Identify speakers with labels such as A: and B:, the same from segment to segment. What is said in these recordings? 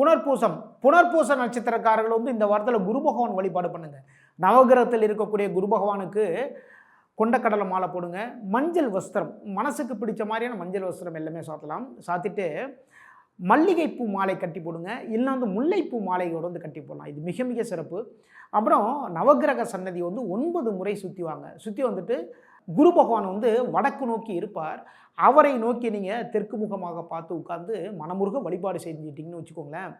A: புனர்பூசம் புனர்பூச நட்சத்திரக்காரர்கள் வந்து இந்த வாரத்தில் குரு பகவான் வழிபாடு பண்ணுங்க. நவகிரகத்தில் இருக்கக்கூடிய குரு பகவானுக்கு கொண்டக்கடலை மாலை போடுங்க. மஞ்சள் வஸ்திரம் மனசுக்கு பிடிச்ச மாதிரியான மஞ்சள் வஸ்திரம் எல்லாமே சாத்தலாம். சாத்திட்டு மல்லிகைப்பூ மாலை கட்டி போடுங்க. இல்லைன்னா வந்து முல்லைப்பூ மாலையோடு வந்து கட்டி போடலாம். இது மிக மிக சிறப்பு. அப்புறம் நவகிரக சன்னதி வந்து ஒன்பது முறை சுற்றி வாங்க. சுற்றி வந்துட்டு குரு பகவான் வந்து வடக்கு நோக்கி இருப்பார். அவரை நோக்கி நீங்கள் தெற்கு முகமாக பார்த்து உட்கார்ந்து மனமுருக வழிபாடு செஞ்சிட்டிங்கன்னு வச்சுக்கோங்களேன்.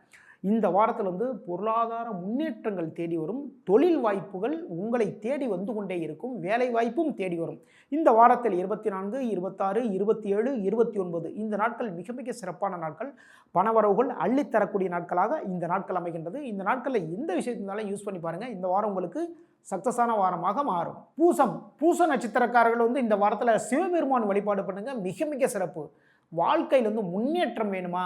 A: இந்த வாரத்தில் வந்து பொருளாதார முன்னேற்றங்கள் தேடி வரும். தொழில் வாய்ப்புகள் உங்களை தேடி வந்து கொண்டே இருக்கும். வேலை வாய்ப்பும் தேடி வரும். இந்த வாரத்தில் இருபத்தி நான்கு இருபத்தாறு இருபத்தி ஏழு இருபத்தி ஒன்பது இந்த நாட்கள் மிக மிக சிறப்பான நாட்கள். பணவரவுகள் அள்ளித்தரக்கூடிய நாட்களாக இந்த நாட்கள் அமைகின்றது. இந்த நாட்களில் எந்த விஷயத்தினாலும் யூஸ் பண்ணி பாருங்கள் இந்த வாரம் உங்களுக்கு சக்ஸஸான வாரமாக மாறும். பூசம் பூச நட்சத்திரக்காரர்கள் வந்து இந்த வாரத்தில் சிவபெருமான் வழிபாடு பண்ணுங்கள் மிக மிக சிறப்பு. வாழ்க்கையில் வந்து முன்னேற்றம் வேணுமா?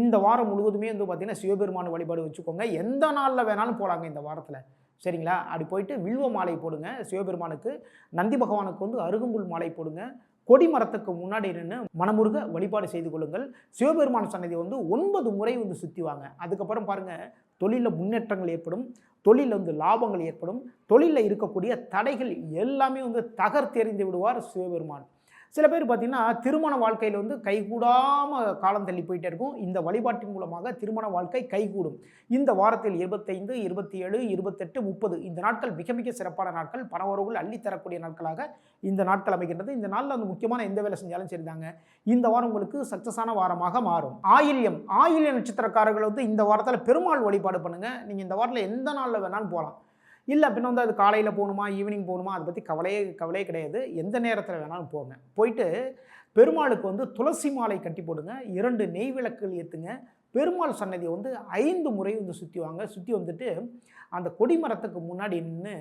A: இந்த வாரம் முழுவதுமே வந்து பார்த்திங்கன்னா சிவபெருமான் வழிபாடு வச்சுக்கோங்க. எந்த நாளில் வேணாலும் போகலாங்க இந்த வாரத்தில். சரிங்களா? அப்படி போயிட்டு வில்வ மாலை போடுங்க. சிவபெருமானுக்கு நந்தி பகவானுக்கு வந்து அருகம்புல் மாலை போடுங்க. கொடி மரத்துக்கு முன்னாடி நின்று மனமுருக வழிபாடு செய்து கொள்ளுங்கள். சிவபெருமான் சன்னதி வந்து ஒன்பது முறை வந்து சுற்றி வாங்க. அதுக்கப்புறம் பாருங்கள் தொழிலில் முன்னேற்றங்கள் ஏற்படும் தொழிலில் வந்து லாபங்கள் ஏற்படும் தொழிலில் இருக்கக்கூடிய தடைகள் எல்லாமே வந்து தகர்த்தெறிந்து விடுவார் சிவபெருமான். சில பேர் பார்த்திங்கன்னா திருமண வாழ்க்கையில் வந்து கைகூடாமல் காலம் தள்ளி போயிட்டே இருக்கும். இந்த வழிபாட்டின் மூலமாக திருமண வாழ்க்கை கைகூடும். இந்த வாரத்தில் இருபத்தைந்து இருபத்தி ஏழு இருபத்தெட்டு முப்பது இந்த நாட்கள் மிக மிக சிறப்பான நாட்கள். பணவரவுகள் அள்ளித்தரக்கூடிய நாட்களாக இந்த நாட்கள் அமைகின்றது. இந்த நாளில் அந்த முக்கியமான எந்த வேலை செஞ்சாலும் சரிதாங்க. இந்த வாரம் உங்களுக்கு சக்ஸஸான வாரமாக மாறும். ஆயில்யம் ஆயில்ய நட்சத்திரக்காரர்கள் வந்து இந்த வாரத்தில் பெருமாள் வழிபாடு பண்ணுங்கள் நீங்கள் இந்த வாரத்தில் எந்த நாளில் வேணாலும் போகலாம். இல்லை அப்படின்னா வந்து அது காலையில் போகணுமா ஈவினிங் போகணுமா அதை பற்றி கவலையே கவலையே கிடையாது. எந்த நேரத்தில் வேணாலும் போங்க. போயிட்டு பெருமாளுக்கு வந்து துளசி மாலை கட்டி போடுங்க. இரண்டு நெய் விளக்குகள் ஏற்றுங்க பெருமாள் சன்னதியை வந்து ஐந்து முறை வந்து சுற்றி வாங்க. சுற்றி வந்துட்டு அந்த கொடிமரத்துக்கு முன்னாடி நின்று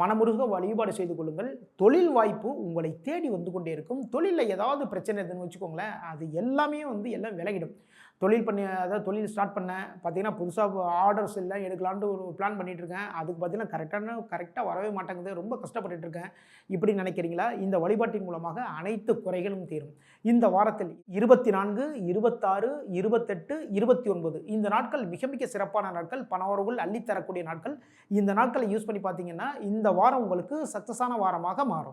A: மனமுருக வழிபாடு செய்து கொள்ளுங்கள். தொழில் வாய்ப்பு உங்களை தேடி வந்து கொண்டே இருக்கும். தொழிலில் ஏதாவது பிரச்சனை இருக்குன்னு வச்சுக்கோங்களேன் அது எல்லாமே வந்து எல்லாம் விலகிடும். தொழில் பண்ணி அதாவது தொழில் ஸ்டார்ட் பண்ணேன் பார்த்தீங்கன்னா புதுசாக ஆர்டர்ஸ் எல்லாம் எடுக்கலான்ட்டு ஒரு பிளான் பண்ணிகிட்ருக்கேன் இருக்கேன். அதுக்கு பார்த்தீங்கன்னா கரெக்டான கரெக்டாக வரவே மாட்டேங்குது. ரொம்ப கஷ்டப்பட்டுட்டு இருக்கேன். இப்படி நினைக்கிறீங்களா? இந்த வழிபாட்டின் மூலமாக அனைத்து குறைகளும் தீரும். இந்த வாரத்தில் இருபத்தி நான்கு இருபத்தாறு இருபத்தெட்டு இருபத்தி ஒன்பது. இந்த நாட்கள் மிக மிக சிறப்பான நாட்கள். பணவரவுகள் அள்ளித்தரக்கூடிய நாட்கள். இந்த நாட்களை யூஸ் பண்ணி பார்த்தீங்கன்னா இந்த வாரம் உங்களுக்கு சக்ஸஸான வாரமாக மாறும்.